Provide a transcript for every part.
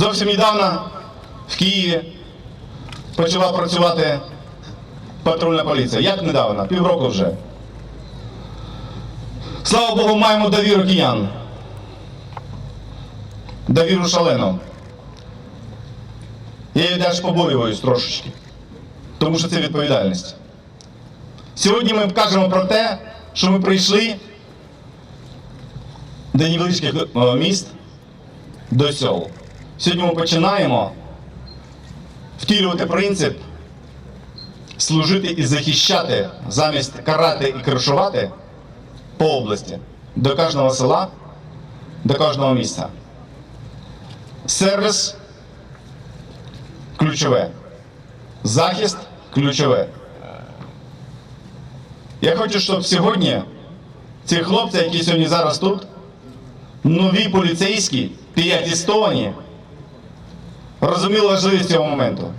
Зовсім недавно в Києві почала працювати патрульна поліція. Як недавно? Півроку вже. Слава Богу, маємо довіру киян. Довіру шалену. Я її теж побоююсь трошечки, тому що це відповідальність. Сьогодні ми кажемо про те, що ми прийшли до невеличких е, міст, до сел. Сьогодні ми починаємо втілювати принцип служити і захищати замість карати і кришувати по області до кожного села, до кожного міста. Сервіс ключове. Захист ключове. Я хочу, щоб сьогодні ці хлопці, які сьогодні зараз тут, нові поліцейські, піатістовані, розуміли важливість цього моменту.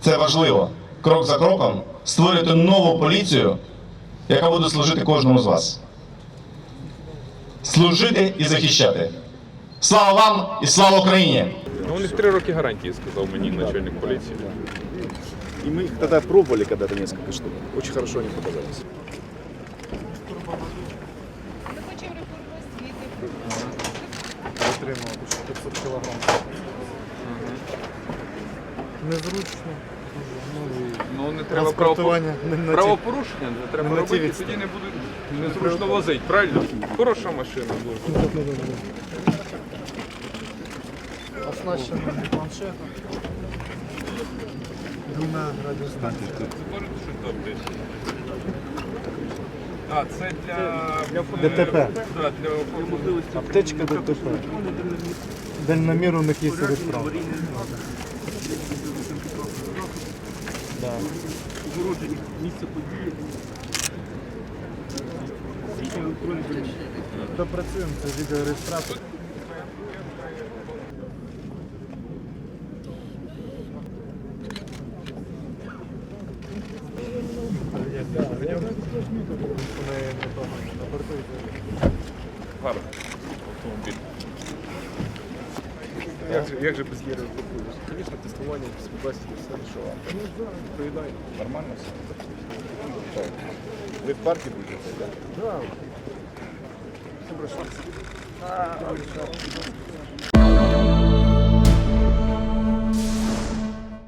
Це важливо. Крок за кроком створити нову поліцію, яка буде служити кожному з вас. Служити і захищати. Слава вам і слава Україні! Ну, у них три роки гарантії, сказав мені начальник поліції. И мы их тогда пробовали когда-то несколько штук. Очень хорошо они показались. Ми хочемо реформу освіти. Отримав 500 кілограм. Незручно. Ну, не треба Транспортування не на ті- правопорушення, не треба не на ті робити, відстані. тоді не будуть незручно возити, правильно? Хороша машина дуже. оснащений планшетом. Двома радіостанціями. А, це для... ДТП. Да, для можливості. Аптечка ДТП. Дальномір у них є серед прав. Да. Допрацюємо, це відеореєстратор. Вони не погано на борту йдуть. Гарно. Автомобіль. Як же, як же без єри блокуєш? Звісно, тестування, співбесіди, все рішила. Відповідає. Нормально все. Ви в парті будете? Да? Да.